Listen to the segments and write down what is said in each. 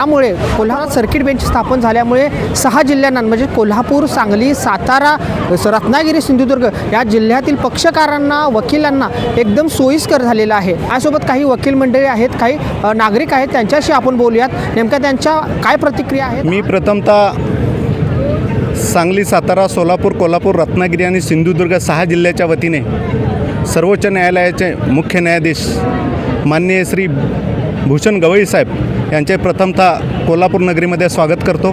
त्यामुळे कोल्हापुरात circuit bench स्थापन झाल्यामुळे सहा जिल्ह्यांना म्हणजे कोल्हापूर सांगली सातारा रत्नागिरी सिंधुदुर्ग या जिल्ह्यातील पक्षकारांना वकिलांना एकदम सोयीस्कर झालेलं आहे. यासोबत काही वकील मंडळी आहेत काही नागरिक आहेत त्यांच्याशी आपण बोलूयात. नेमक्या त्यांच्या काय प्रतिक्रिया आहेत? मी प्रथमतः सांगली सातारा सोलापूर कोल्हापूर रत्नागिरी आणि सिंधुदुर्ग सहा जिल्ह्याच्या वतीने सर्वोच्च न्यायालयाचे मुख्य न्यायाधीश माननीय श्री भूषण गवई साहेब यांचे प्रथमतः कोल्हापूर नगरीमध्ये स्वागत करतो.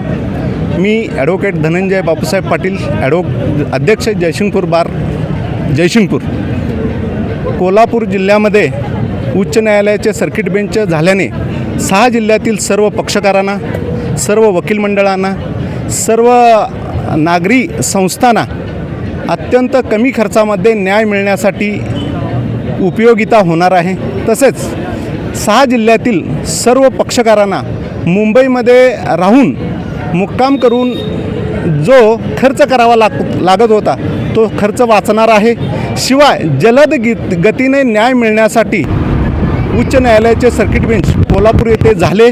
मी ॲडव्होकेट धनंजय बापूसाहेब पाटील ॲडव्हो अध्यक्ष जयसिंगपूर बार जयसिंगपूर. कोल्हापूर जिल्ह्यामध्ये उच्च न्यायालयाचे सर्किट बेंच झाल्याने सहा जिल्ह्यातील सर्व पक्षकारांना सर्व वकील मंडळांना सर्व नागरी संस्थांना अत्यंत कमी खर्चामध्ये न्याय मिळण्यासाठी उपयोगिता होणार आहे. तसेच सहा जिल्ह्यातील सर्व पक्षकारांना मुंबईमध्ये राहून मुक्काम करून जो खर्च करावा लाग लागत होता तो खर्च वाचणार आहे. शिवाय जलद गी- गतीने न्याय मिळण्यासाठी उच्च न्यायालयाचे सर्किट बेंच कोल्हापूर येथे झाले.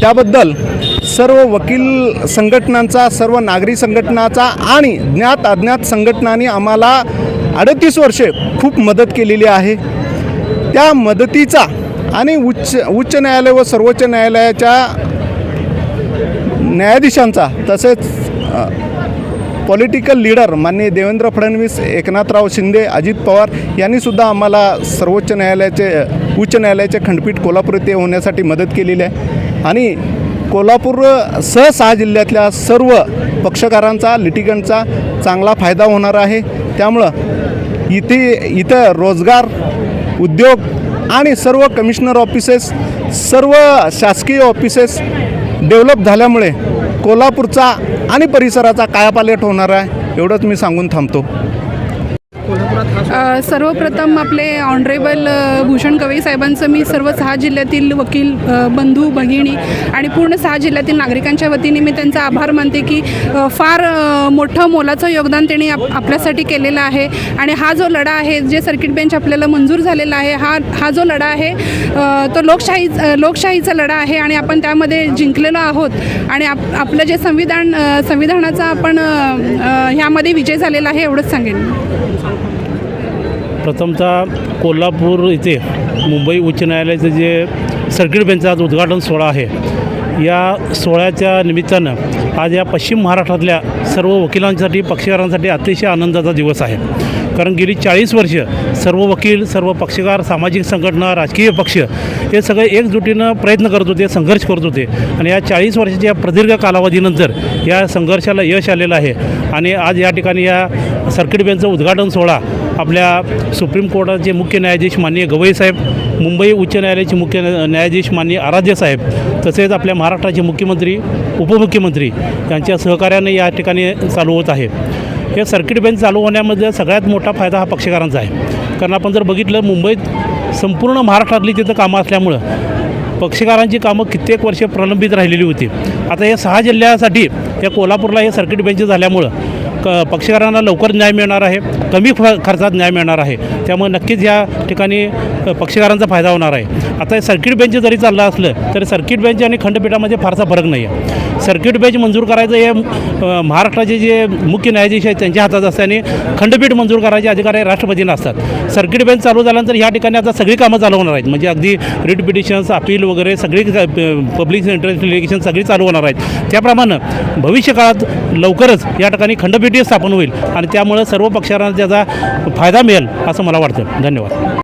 त्याबद्दल सर्व वकील संघटनांचा सर्व नागरी संघटनाचा आणि ज्ञात अज्ञात संघटनांनी आम्हाला अडतीस वर्षे खूप मदत केलेली आहे. त्या मदतीचा आणि उच्च उच्च न्यायालय व सर्वोच्च न्यायालयाच्या न्यायाधीशांचा तसेच पॉलिटिकल लीडर माननीय देवेंद्र फडणवीस एकनाथराव शिंदे अजित पवार यांनीसुद्धा आम्हाला सर्वोच्च न्यायालयाचे उच्च न्यायालयाचे खंडपीठ कोल्हापूर येथे होण्यासाठी मदत केलेली आहे. आणि कोल्हापूर सह सहा जिल्ह्यातल्या सर्व पक्षकारांचा लिटिगंटचा चांगला फायदा होणार आहे. त्यामुळं इथे इथं रोजगार उद्योग आणि सर्व कमिशनर ऑफिसेस सर्व शासकीय ऑफिसेस डेव्हलप झाल्यामुळे कोल्हापूरचा आणि परिसराचा कायापालट होणार आहे एवढंच मी सांगून थांबतो. सर्वप्रथम आपले ऑनरेबल भूषण गवई साहेबांचं मी सर्व सहा जिल्ह्यातील वकील बंधू भगिनी आणि पूर्ण सहा जिल्ह्यातील नागरिकांच्या वतीने मी त्यांचा आभार मानते की फार मोठं मोलाचं योगदान त्यांनी आप आपल्यासाठी केलेलं आहे. आणि हा जो लढा आहे जे सर्किट बेंच आपल्याला मंजूर झालेला आहे हा हा जो लढा आहे तो लोकशाही लोकशाहीचा लढा आहे आणि आपण त्यामध्ये जिंकलेलो आहोत. आणि आप आपलं जे संविधान संविधानाचा आपण ह्यामध्ये विजय झालेला आहे एवढंच सांगेन प्रथमतः कोल्हापूर इथे मुंबई उच्च न्यायालयाचं जे सर्किट बेंचचा आज उद्घाटन सोहळा आहे. या सोहळ्याच्या निमित्तानं आज या पश्चिम महाराष्ट्रातल्या सर्व वकिलांसाठी पक्षकारांसाठी अतिशय आनंदाचा दिवस आहे. कारण गेली चाळीस वर्ष सर्व वकील सर्व पक्षकार सामाजिक संघटना राजकीय पक्ष हे सगळे एकजुटीनं प्रयत्न करत होते संघर्ष करत होते. आणि या चाळीस वर्षाच्या प्रदीर्घ कालावधीनंतर या संघर्षाला यश आलेलं आहे. आणि आज या ठिकाणी या सर्किट बेंचचं उद्घाटन सोहळा आपल्या सुप्रीम कोर्टाचे मुख्य न्यायाधीश माननीय गवई साहेब मुंबई उच्च न्यायालयाचे मुख्य न्या- न्यायाधीश माननीय आराध्य साहेब तसेच आपल्या महाराष्ट्राचे मुख्यमंत्री उपमुख्यमंत्री यांच्या सहकार्याने या ठिकाणी चालू होत आहे. हे सर्किट बेंच चालू होण्यामध्ये सगळ्यात मोठा फायदा हा पक्षकारांचा आहे. कारण आपण जर बघितलं मुंबईत संपूर्ण महाराष्ट्रातली तिथं कामं असल्यामुळं पक्षकारांची कामं कित्येक वर्षे प्रलंबित राहिलेली होती. आता या सहा जिल्ह्यासाठी या कोल्हापूरला हे सर्किट बेंच झाल्यामुळं क पक्षकारांना लवकर न्याय मिळणार आहे कमी ख खर्चात न्याय मिळणार आहे. त्यामुळे नक्कीच या ठिकाणी पक्षकारांचा फायदा होणार आहे. आता हे सर्किट बेंच जरी चाललं असलं तरी सर्किट बेंच आणि खंडपीठामध्ये फारसा फरक नाही आहे सर्किट बेंच मंजूर करायचं हे महाराष्ट्राचे जे मुख्य न्यायाधीश आहेत त्यांच्या हातात असते आणि खंडपीठ मंजूर करायचे अधिकार हे राष्ट्रपतींना असतात. सर्किट बेंच चालू झाल्यानंतर या ठिकाणी आता सगळी कामं चालू होणार आहेत. म्हणजे अगदी रिट पिटिशन्स अपील वगैरे सगळी पब्लिक इंटरेस्ट सगळी चालू होणार आहेत. त्याप्रमाणे भविष्यकाळात लवकरच या ठिकाणी खंडपीठही स्थापन होईल आणि त्यामुळे सर्व पक्षांना त्याचा फायदा मिळेल असं मला वाटतं. धन्यवाद.